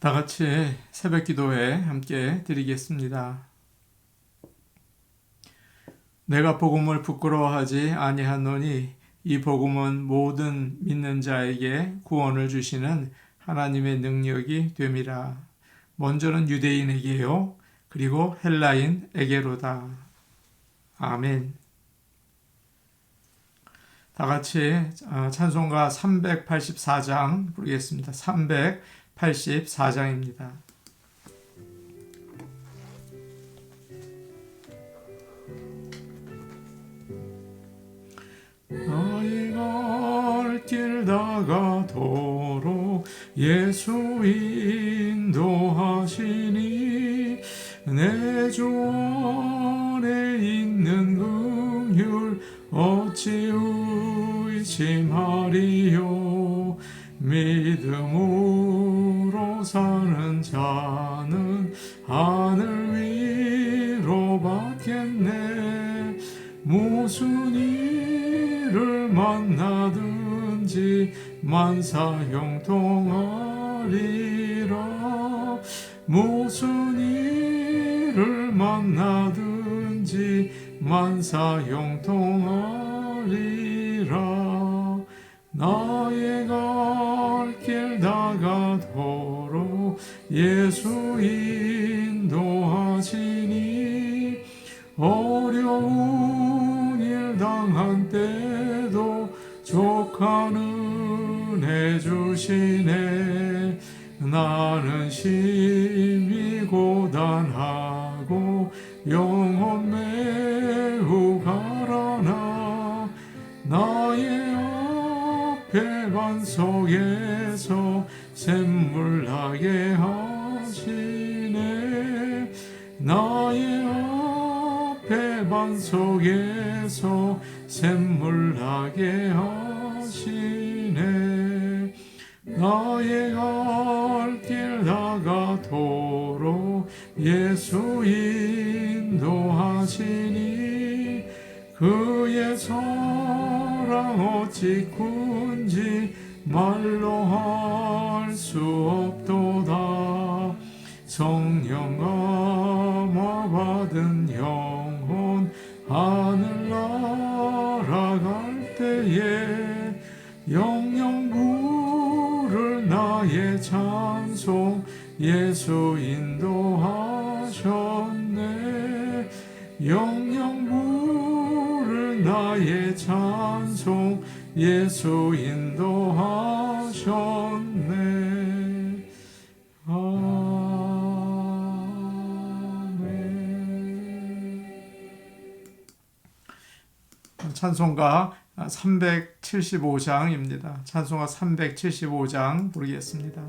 다 같이 새벽 기도회 함께 드리겠습니다. 내가 복음을 부끄러워하지 아니하노니 이 복음은 모든 믿는 자에게 구원을 주시는 하나님의 능력이 됨이라. 먼저는 유대인에게요. 그리고 헬라인에게로다. 아멘. 다 같이 어, 찬송가 384장 부르겠습니다. 384장 입니다. 나의 갈길 다가도록 예수 인도하시니 내 주 어려운 일 당한 때도 족하는 해주시네. 나는 심히 고단하고 영혼 매우 가라나. 나의 앞에 반석에서 샘물 나게 하시네. 나 의 앞에 반석에서 샘물 나게 하시네. 나의 갈길 다가도록 예수 인도하시니 그의 사랑 어찌 군지 말로 할 수 없도다. 성령 감 때에 영영 부를 나의 찬송 예수 인도하셨네. 영영 부를 나의 찬송 예수 인도하셨네. 아멘. 찬송가 375장입니다. 찬송가 375장 부르겠습니다.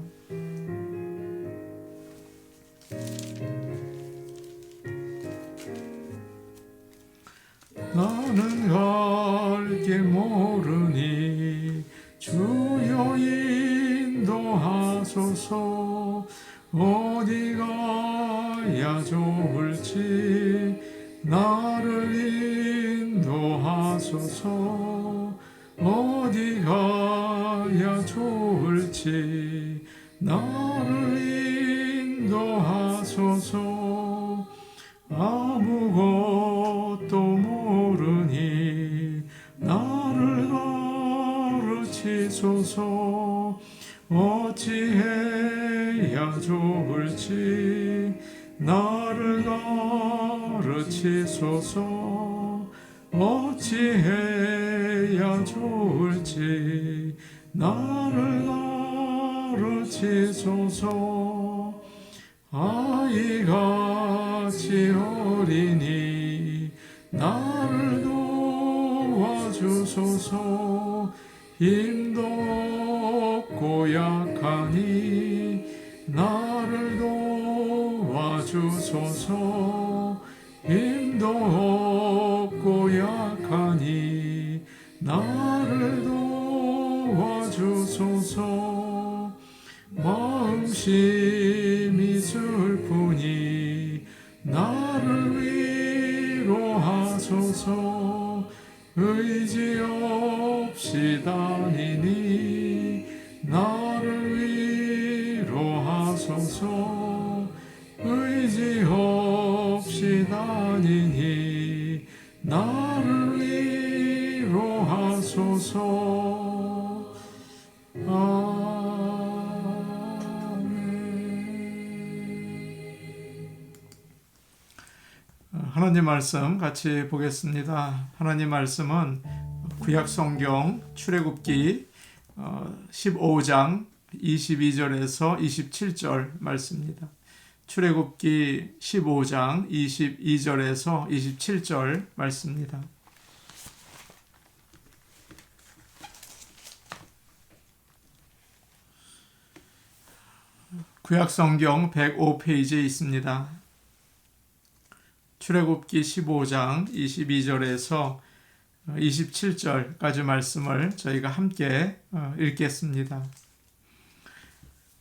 해야 좋을지 나를 가르치소서. 어찌 해야 좋을지 나를 가르치소서. 아이같이 슬프니 나를 위로하소서. 의지 없이 다니니 나 하나님 말씀 같이 보겠습니다. 하나님 말씀은 구약 성경 출애굽기 15장 22절에서 27절 말씀입니다. 출애굽기 15장 22절에서 27절 말씀입니다. 구약 성경 105페이지에 있습니다. 출애굽기 15장 22절에서 27절까지 말씀을 저희가 함께 읽겠습니다.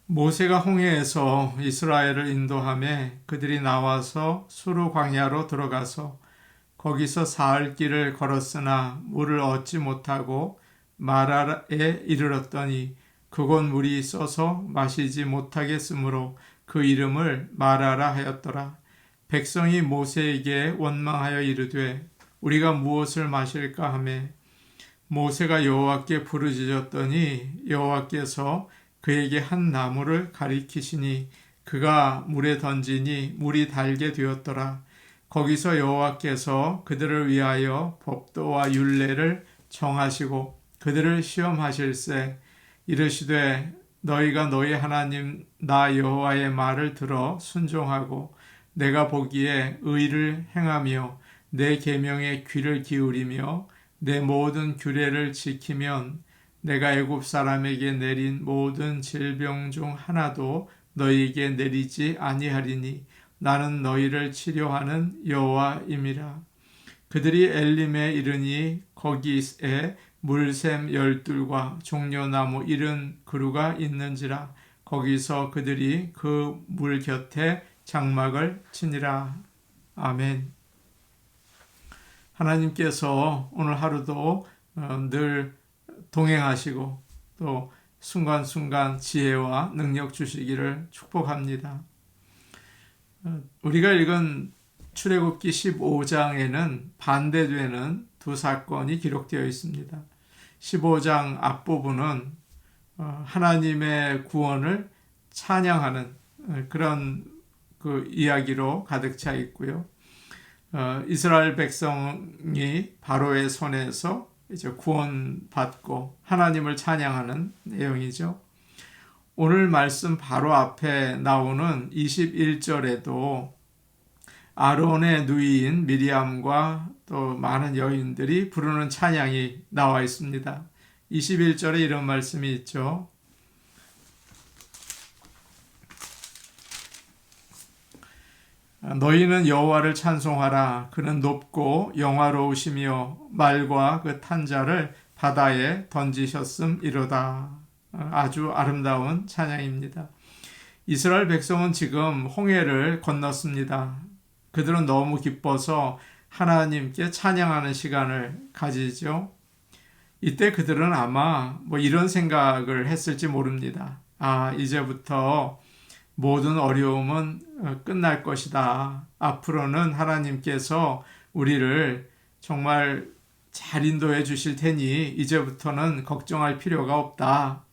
모세가 홍해에서 이스라엘을 인도함에 그들이 나와서 수루 광야로 들어가서 거기서 사흘 길을 걸었으나 물을 얻지 못하고 마라에 이르렀더니 그곳 물이 써서 마시지 못하겠으므로 그 이름을 마라라 하였더라. 백성이 모세에게 원망하여 이르되 우리가 무엇을 마실까 하매 모세가 여호와께 부르짖었더니 여호와께서 그에게 한 나무를 가리키시니 그가 물에 던지니 물이 달게 되었더라. 거기서 여호와께서 그들을 위하여 법도와 율례를 정하시고 그들을 시험하실세 이르시되 너희가 너희 하나님 나 여호와의 말을 들어 순종하고 내가 보기에 의를 행하며 내 계명에 귀를 기울이며 내 모든 규례를 지키면 내가 애굽 사람에게 내린 모든 질병 중 하나도 너희에게 내리지 아니하리니 나는 너희를 치료하는 여호와임이라. 그들이 엘림에 이르니 거기에 물샘 열둘과 종려나무 이른 그루가 있는지라 거기서 그들이 그 물 곁에 장막을 치니라. 아멘. 하나님께서 오늘 하루도 어, 늘 동행하시고 또 순간순간 지혜와 능력 주시기를 축복합니다. 어, 우리가 읽은 출애굽기 15장에는 반대되는 두 사건이 기록되어 있습니다. 15장 앞부분은 어, 하나님의 구원을 찬양하는 어, 그런 그 이야기로 가득 차 있고요. 이스라엘 백성이 바로의 손에서 이제 구원받고 하나님을 찬양하는 내용이죠. 오늘 말씀 바로 앞에 나오는 21절에도 아론의 누이인 미리암과 또 많은 여인들이 부르는 찬양이 나와 있습니다. 21절에 이런 말씀이 있죠. 너희는 여호와를 찬송하라. 그는 높고 영화로우시며 말과 그 탄자를 바다에 던지셨음 이로다. 아주 아름다운 찬양입니다. 이스라엘 백성은 지금 홍해를 건넜습니다. 그들은 너무 기뻐서 하나님께 찬양하는 시간을 가지죠. 이때 그들은 아마 뭐 이런 생각을 했을지 모릅니다. 아, 이제부터 모든 어려움은 어, 끝날 것이다. 앞으로는 하나님께서 우리를 정말 잘 인도해 주실 테니 이제부터는 걱정할 필요가 없다.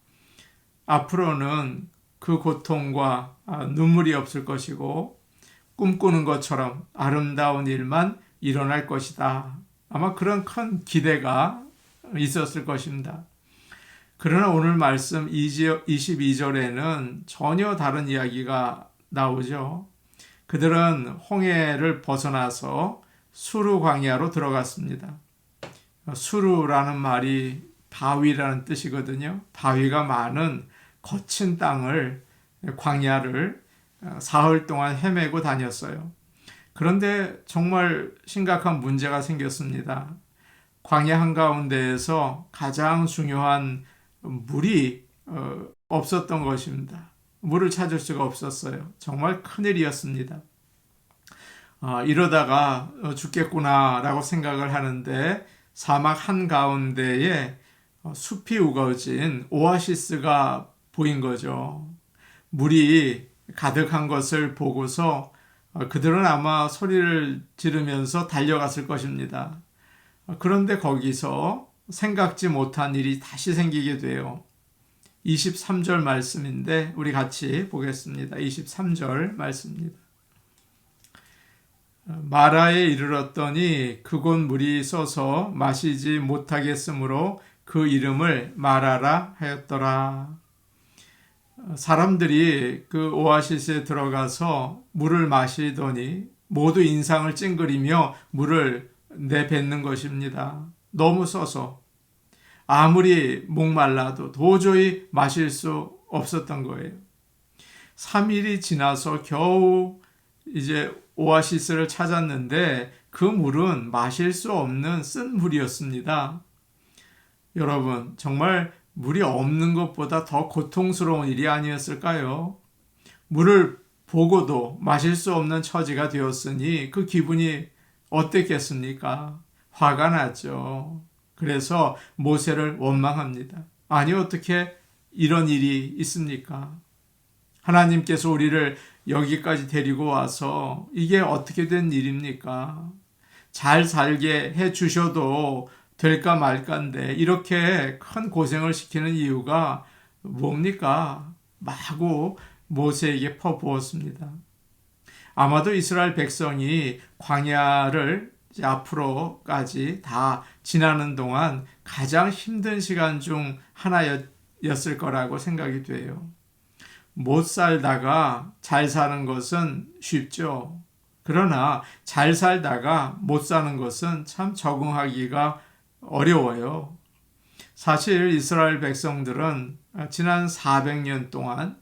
앞으로는 그 고통과 아, 눈물이 없을 것이고 꿈꾸는 것처럼 아름다운 일만 일어날 것이다. 아마 그런 큰 기대가 있었을 것입니다. 그러나 오늘 말씀 22절에는 전혀 다른 이야기가 나오죠. 그들은 홍해를 벗어나서 수루 광야로 들어갔습니다. 수루라는 말이 바위라는 뜻이거든요. 바위가 많은 거친 땅을 광야를 사흘 동안 헤매고 다녔어요. 그런데 정말 심각한 문제가 생겼습니다. 광야 한가운데에서 가장 중요한 물이 어, 없었던 것입니다. 물을 찾을 수가 없었어요. 정말 큰일이었습니다. 어, 이러다가 어, 죽겠구나라고 생각을 하는데 사막 한가운데에 숲이 우거진 오아시스가 보인 거죠. 물이 가득한 것을 보고서 어, 그들은 아마 소리를 지르면서 달려갔을 것입니다. 어, 그런데 거기서 생각지 못한 일이 다시 생기게 돼요. 23절 말씀인데 우리 같이 보겠습니다. 23절 말씀입니다. 마라에 이르렀더니 그곳 물이 써서 마시지 못하겠으므로 그 이름을 마라라 하였더라. 사람들이 그 오아시스에 들어가서 물을 마시더니 모두 인상을 찡그리며 물을 내뱉는 것입니다. 너무 써서 아무리 목말라도 도저히 마실 수 없었던 거예요. 3일이 지나서 겨우 이제 오아시스를 찾았는데 그 물은 마실 수 없는 쓴 물이었습니다. 여러분, 정말 물이 없는 것보다 더 고통스러운 일이 아니었을까요? 물을 보고도 마실 수 없는 처지가 되었으니 그 기분이 어땠겠습니까? 화가 났죠. 그래서 모세를 원망합니다. 아니, 어떻게 이런 일이 있습니까? 하나님께서 우리를 여기까지 데리고 와서 이게 어떻게 된 일입니까? 잘 살게 해 주셔도 될까 말까인데 이렇게 큰 고생을 시키는 이유가 뭡니까? 마구 모세에게 퍼부었습니다. 아마도 이스라엘 백성이 광야를 앞으로까지 다 지나는 동안 가장 힘든 시간 중 하나였을 거라고 생각이 돼요. 못 살다가 잘 사는 것은 쉽죠. 그러나 잘 살다가 못 사는 것은 참 적응하기가 어려워요. 사실 이스라엘 백성들은 지난 400년 동안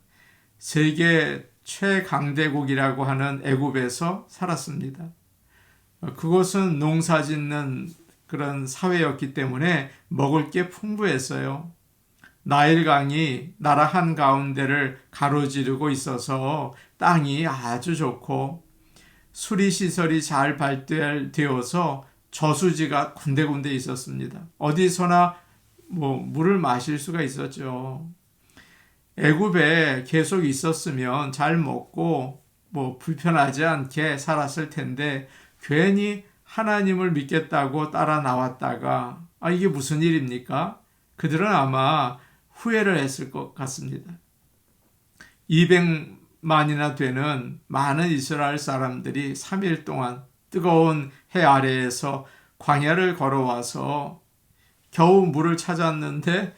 세계 최강대국이라고 하는 애굽에서 살았습니다. 그것은 농사 짓는 그런 사회였기 때문에 먹을 게 풍부했어요. 나일강이 나라 한가운데를 가로지르고 있어서 땅이 아주 좋고 수리시설이 잘 발달되어서 저수지가 군데군데 있었습니다. 어디서나 뭐 물을 마실 수가 있었죠. 애굽에 계속 있었으면 잘 먹고 뭐 불편하지 않게 살았을 텐데 괜히 하나님을 믿겠다고 따라 나왔다가 아 이게 무슨 일입니까? 그들은 아마 후회를 했을 것 같습니다. 200만이나 되는 많은 이스라엘 사람들이 3일 동안 뜨거운 해 아래에서 광야를 걸어와서 겨우 물을 찾았는데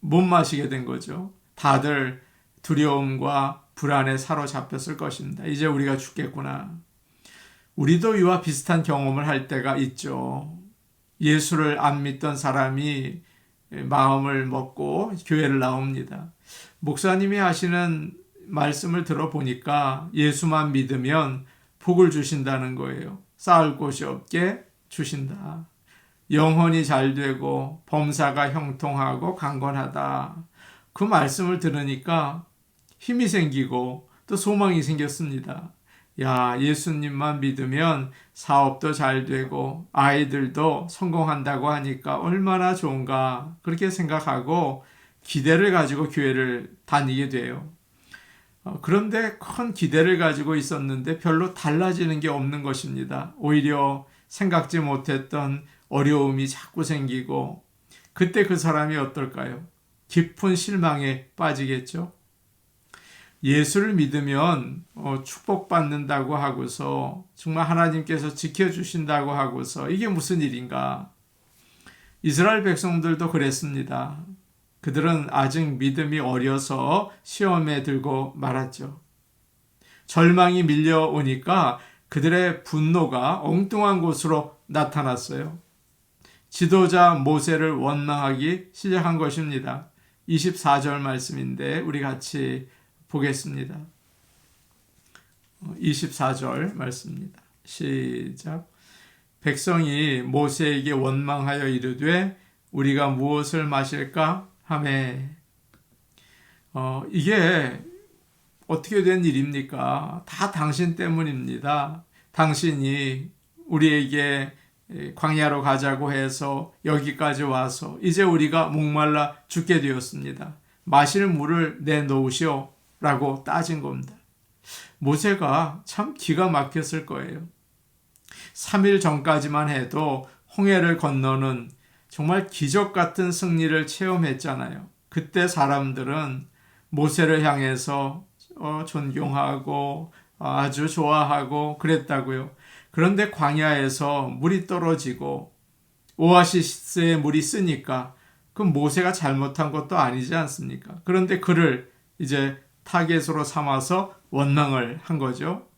못 마시게 된 거죠. 다들 두려움과 불안에 사로잡혔을 것입니다. 이제 우리가 죽겠구나. 우리도 이와 비슷한 경험을 할 때가 있죠. 예수를 안 믿던 사람이 마음을 먹고 교회를 나옵니다. 목사님이 하시는 말씀을 들어보니까 예수만 믿으면 복을 주신다는 거예요. 쌓을 곳이 없게 주신다. 영혼이 잘 되고 범사가 형통하고 강건하다. 그 말씀을 들으니까 힘이 생기고 또 소망이 생겼습니다. 야, 예수님만 믿으면 사업도 잘 되고 아이들도 성공한다고 하니까 얼마나 좋은가 그렇게 생각하고 기대를 가지고 교회를 다니게 돼요. 어, 그런데 큰 기대를 가지고 있었는데 별로 달라지는 게 없는 것입니다. 오히려 생각지 못했던 어려움이 자꾸 생기고 그때 그 사람이 어떨까요? 깊은 실망에 빠지겠죠. 예수를 믿으면 어, 축복받는다고 하고서 정말 하나님께서 지켜주신다고 하고서 이게 무슨 일인가? 이스라엘 백성들도 그랬습니다. 그들은 아직 믿음이 어려서 시험에 들고 말았죠. 절망이 밀려오니까 그들의 분노가 엉뚱한 곳으로 나타났어요. 지도자 모세를 원망하기 시작한 것입니다. 24절 말씀인데 우리 같이 보겠습니다. 24절 말씀입니다. 시작. 백성이 모세에게 원망하여 이르되 우리가 무엇을 마실까 하매 어, 이게 어떻게 된 일입니까? 다 당신 때문입니다. 당신이 우리에게 광야로 가자고 해서 여기까지 와서 이제 우리가 목말라 죽게 되었습니다. 마실 물을 내놓으시오 라고 따진 겁니다. 모세가 참 기가 막혔을 거예요. 3일 전까지만 해도 홍해를 건너는 정말 기적 같은 승리를 체험했잖아요. 그때 사람들은 모세를 향해서 어, 존경하고 아주 좋아하고 그랬다고요. 그런데 광야에서 물이 떨어지고 오아시스에 물이 쓰니까 그 모세가 잘못한 것도 아니지 않습니까? 그런데 그를 이제 타겟으로 삼아서 원망을 한 거죠.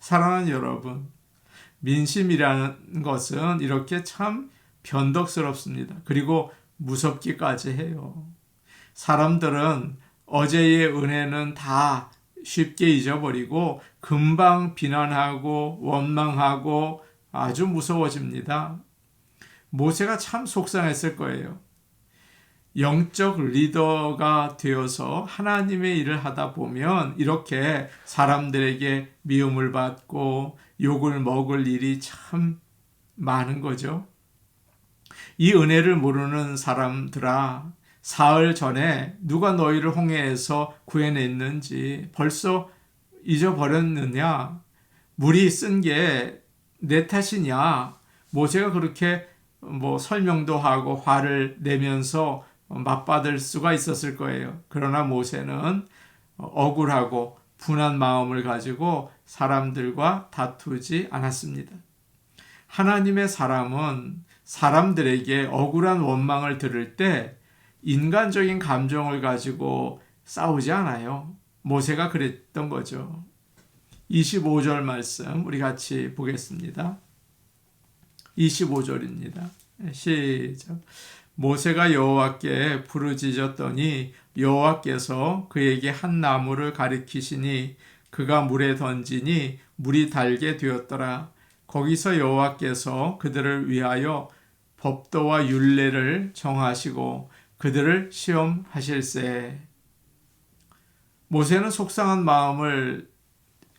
사랑하는 여러분, 민심이라는 것은 이렇게 참 변덕스럽습니다. 그리고 무섭기까지 해요. 사람들은 어제의 은혜는 다 쉽게 잊어버리고 금방 비난하고 원망하고 아주 무서워집니다. 모세가 참 속상했을 거예요. 영적 리더가 되어서 하나님의 일을 하다 보면 이렇게 사람들에게 미움을 받고 욕을 먹을 일이 참 많은 거죠. 이 은혜를 모르는 사람들아, 사흘 전에 누가 너희를 홍해에서 구해냈는지 벌써 잊어버렸느냐? 물이 쓴 게 내 탓이냐? 모세가 그렇게 뭐 설명도 하고 화를 내면서 맞받을 수가 있었을 거예요. 그러나 모세는 억울하고 분한 마음을 가지고 사람들과 다투지 않았습니다. 하나님의 사람은 사람들에게 억울한 원망을 들을 때 인간적인 감정을 가지고 싸우지 않아요. 모세가 그랬던 거죠. 25절 말씀 우리 같이 보겠습니다. 25절입니다. 시작. 모세가 여호와께 부르짖었더니 여호와께서 그에게 한 나무를 가리키시니 그가 물에 던지니 물이 달게 되었더라. 거기서 여호와께서 그들을 위하여 법도와 율례를 정하시고 그들을 시험하실세. 모세는 속상한 마음을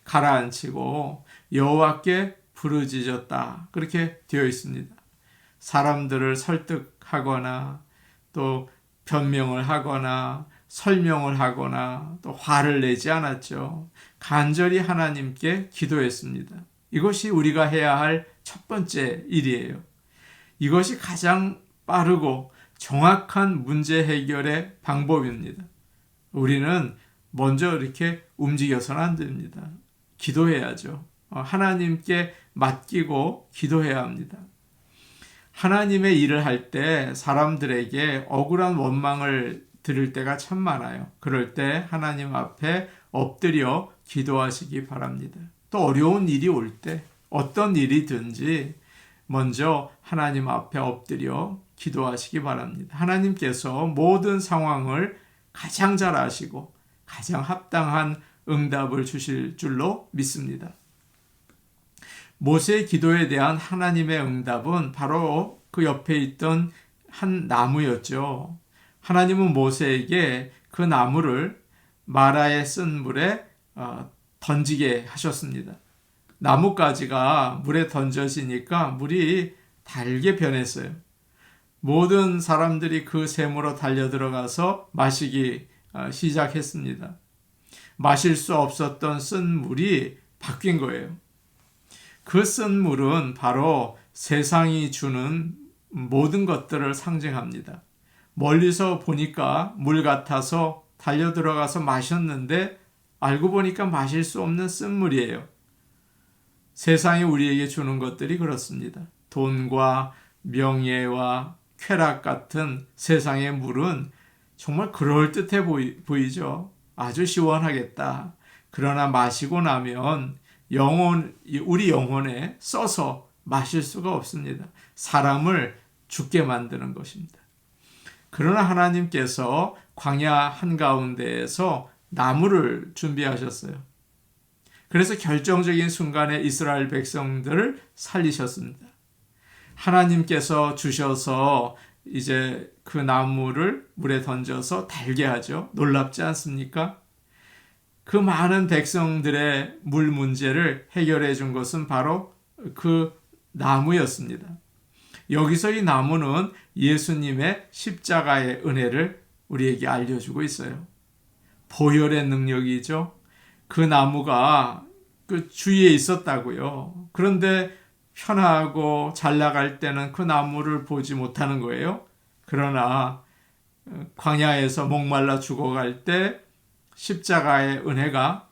가라앉히고 여호와께 부르짖었다. 그렇게 되어 있습니다. 사람들을 설득 하거나 또 변명을 하거나 설명을 하거나 또 화를 내지 않았죠. 간절히 하나님께 기도했습니다. 이것이 우리가 해야 할 첫 번째 일이에요. 이것이 가장 빠르고 정확한 문제 해결의 방법입니다. 우리는 먼저 이렇게 움직여서는 안 됩니다. 기도해야죠. 어, 하나님께 맡기고 기도해야 합니다. 하나님의 일을 할 때 사람들에게 억울한 원망을 들을 때가 참 많아요. 그럴 때 하나님 앞에 엎드려 기도하시기 바랍니다. 또 어려운 일이 올 때 어떤 일이든지 먼저 하나님 앞에 엎드려 기도하시기 바랍니다. 하나님께서 모든 상황을 가장 잘 아시고 가장 합당한 응답을 주실 줄로 믿습니다. 모세의 기도에 대한 하나님의 응답은 바로 그 옆에 있던 한 나무였죠. 하나님은 모세에게 그 나무를 마라의 쓴 물에 어, 던지게 하셨습니다. 나뭇가지가 물에 던져지니까 물이 달게 변했어요. 모든 사람들이 그 샘으로 달려 들어가서 마시기 어, 시작했습니다. 마실 수 없었던 쓴 물이 바뀐 거예요. 그 쓴 물은 바로 세상이 주는 모든 것들을 상징합니다. 멀리서 보니까 물 같아서 달려 들어가서 마셨는데 알고 보니까 마실 수 없는 쓴물이에요. 세상이 우리에게 주는 것들이 그렇습니다. 돈과 명예와 쾌락 같은 세상의 물은 정말 그럴듯해 보이, 보이죠. 아주 시원하겠다. 그러나 마시고 나면 영혼, 우리 영혼에 써서 마실 수가 없습니다. 사람을 죽게 만드는 것입니다. 그러나 하나님께서 광야 한가운데에서 나무를 준비하셨어요. 그래서 결정적인 순간에 이스라엘 백성들을 살리셨습니다. 하나님께서 주셔서 이제 그 나무를 물에 던져서 달게 하죠. 놀랍지 않습니까? 그 많은 백성들의 물 문제를 해결해 준 것은 바로 그 나무였습니다. 여기서 이 나무는 예수님의 십자가의 은혜를 우리에게 알려주고 있어요. 보혈의 능력이죠. 그 나무가 그 주위에 있었다고요. 그런데 편하고 잘 나갈 때는 그 나무를 보지 못하는 거예요. 그러나 어, 광야에서 목말라 죽어갈 때 십자가의 은혜가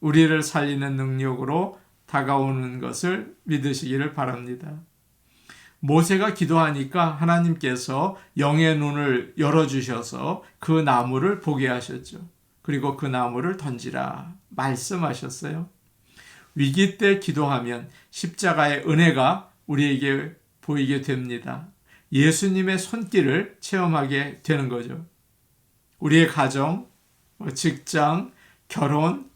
우리를 살리는 능력으로 다가오는 것을 믿으시기를 바랍니다. 모세가 기도하니까 하나님께서 영의 눈을 열어주셔서 그 나무를 보게 하셨죠. 그리고 그 나무를 던지라 말씀하셨어요. 위기 때 기도하면 십자가의 은혜가 우리에게 보이게 됩니다. 예수님의 손길을 체험하게 되는 거죠. 우리의 가정, 뭐 직장, 결혼,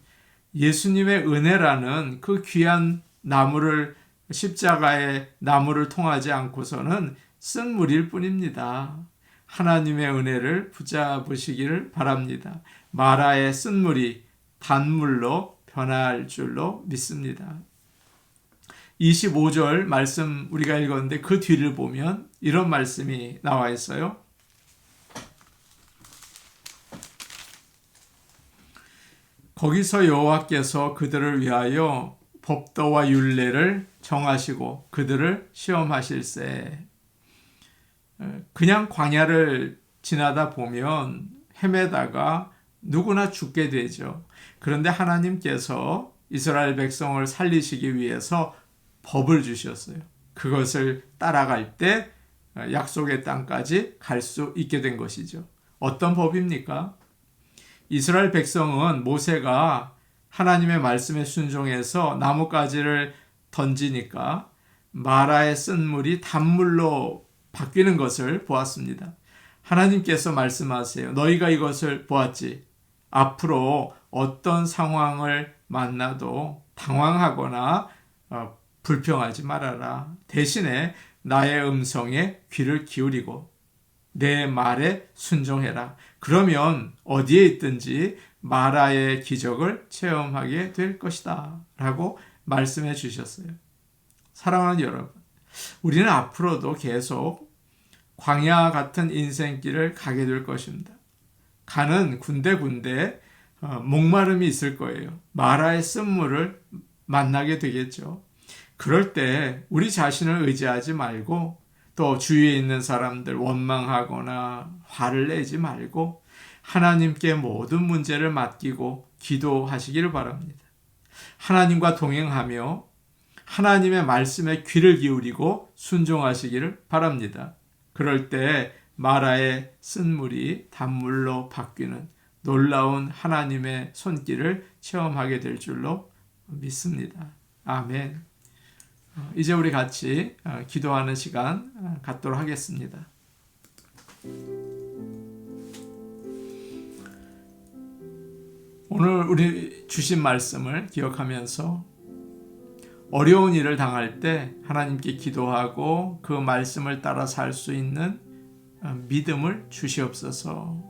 예수님의 은혜라는 그 귀한 나무를 십자가의 나무를 통하지 않고서는 쓴물일 뿐입니다. 하나님의 은혜를 붙잡으시기를 바랍니다. 마라의 쓴물이 단물로 변할 줄로 믿습니다. 25절 말씀 우리가 읽었는데 그 뒤를 보면 이런 말씀이 나와 있어요. 거기서 여호와께서 그들을 위하여 법도와 율례를 정하시고 그들을 시험하실세. 그냥 광야를 지나다 보면 헤매다가 누구나 죽게 되죠. 그런데 하나님께서 이스라엘 백성을 살리시기 위해서 법을 주셨어요. 그것을 따라갈 때 약속의 땅까지 갈 수 있게 된 것이죠. 어떤 법입니까? 이스라엘 백성은 모세가 하나님의 말씀에 순종해서 나뭇가지를 던지니까 마라의 쓴물이 단물로 바뀌는 것을 보았습니다. 하나님께서 말씀하세요. 너희가 이것을 보았지. 앞으로 어떤 상황을 만나도 당황하거나 어, 불평하지 말아라. 대신에 나의 음성에 귀를 기울이고 내 말에 순종해라. 그러면 어디에 있든지 마라의 기적을 체험하게 될 것이다. 라고 말씀해 주셨어요. 사랑하는 여러분, 우리는 앞으로도 계속 광야 같은 인생길을 가게 될 것입니다. 가는 군데군데 어, 목마름이 있을 거예요. 마라의 쓴물을 만나게 되겠죠. 그럴 때 우리 자신을 의지하지 말고 또 주위에 있는 사람들 원망하거나 화를 내지 말고 하나님께 모든 문제를 맡기고 기도하시기를 바랍니다. 하나님과 동행하며 하나님의 말씀에 귀를 기울이고 순종하시기를 바랍니다. 그럴 때 마라의 쓴물이 단물로 바뀌는 놀라운 하나님의 손길을 체험하게 될 줄로 믿습니다. 아멘. 어, 이제 우리 같이 어, 기도하는 시간 어, 갖도록 하겠습니다. 오늘 우리 주신 말씀을 기억하면서 어려운 일을 당할 때 하나님께 기도하고 그 말씀을 따라 살 수 있는 믿음을 주시옵소서.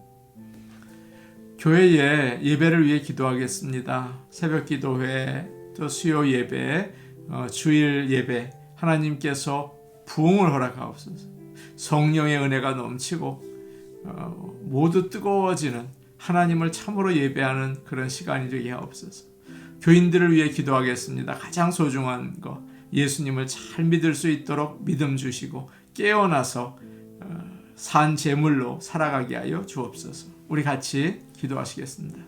교회에 예배를 위해 기도하겠습니다. 새벽 기도회, 또 수요 예배, 어, 주일 예배 하나님께서 부흥을 허락하옵소서. 성령의 은혜가 넘치고 어, 모두 뜨거워지는 하나님을 참으로 예배하는 그런 시간이 되게 하옵소서. 교인들을 위해 기도하겠습니다. 가장 소중한 거 예수님을 잘 믿을 수 있도록 믿음 주시고 깨어나서 어, 산 제물로 살아가게 하여 주옵소서. 우리 같이 기도하시겠습니다.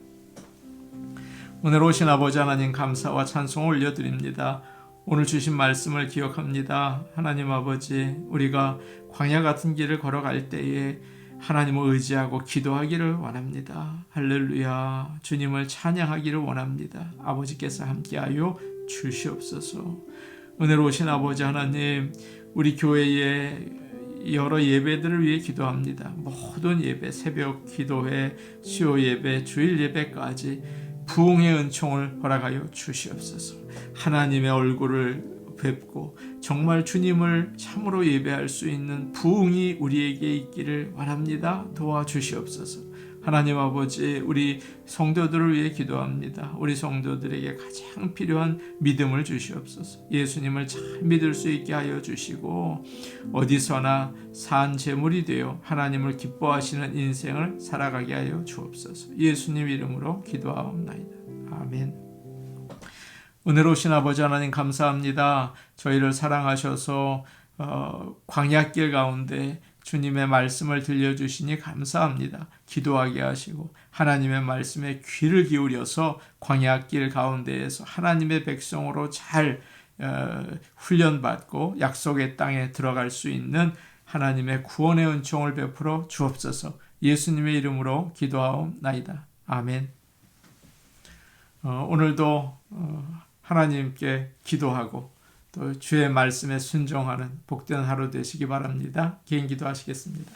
오늘 오신 아버지 하나님 감사와 찬송을 올려드립니다. 오늘 주신 말씀을 기억합니다. 하나님 아버지, 우리가 광야 같은 길을 걸어갈 때에 하나님을 의지하고 기도하기를 원합니다. 할렐루야. 주님을 찬양하기를 원합니다. 아버지께서 함께하여 주시옵소서. 은혜로우신 아버지 하나님, 우리 교회에 여러 예배들을 위해 기도합니다. 모든 예배, 새벽 기도회, 수요 예배, 주일 예배까지 부흥의 은총을 허락하여 주시옵소서. 하나님의 얼굴을 뵙고 정말 주님을 참으로 예배할 수 있는 부흥이 우리에게 있기를 원합니다. 도와주시옵소서. 하나님 아버지, 우리 성도들을 위해 기도합니다. 우리 성도들에게 가장 필요한 믿음을 주시옵소서. 예수님을 잘 믿을 수 있게 하여 주시고, 어디서나 산 제물이 되어 하나님을 기뻐하시는 인생을 살아가게 하여 주옵소서. 예수님 이름으로 기도하옵나이다. 아멘. 은혜로우신 아버지 하나님 감사합니다. 저희를 사랑하셔서 어, 광야길 가운데 주님의 말씀을 들려주시니 감사합니다. 기도하게 하시고 하나님의 말씀에 귀를 기울여서 광야길 가운데에서 하나님의 백성으로 잘 어, 훈련받고 약속의 땅에 들어갈 수 있는 하나님의 구원의 은총을 베풀어 주옵소서. 예수님의 이름으로 기도하옵나이다. 아멘. 어, 오늘도 어, 하나님께 기도하고 또 주의 말씀에 순종하는 복된 하루 되시기 바랍니다. 개인 기도하시겠습니다.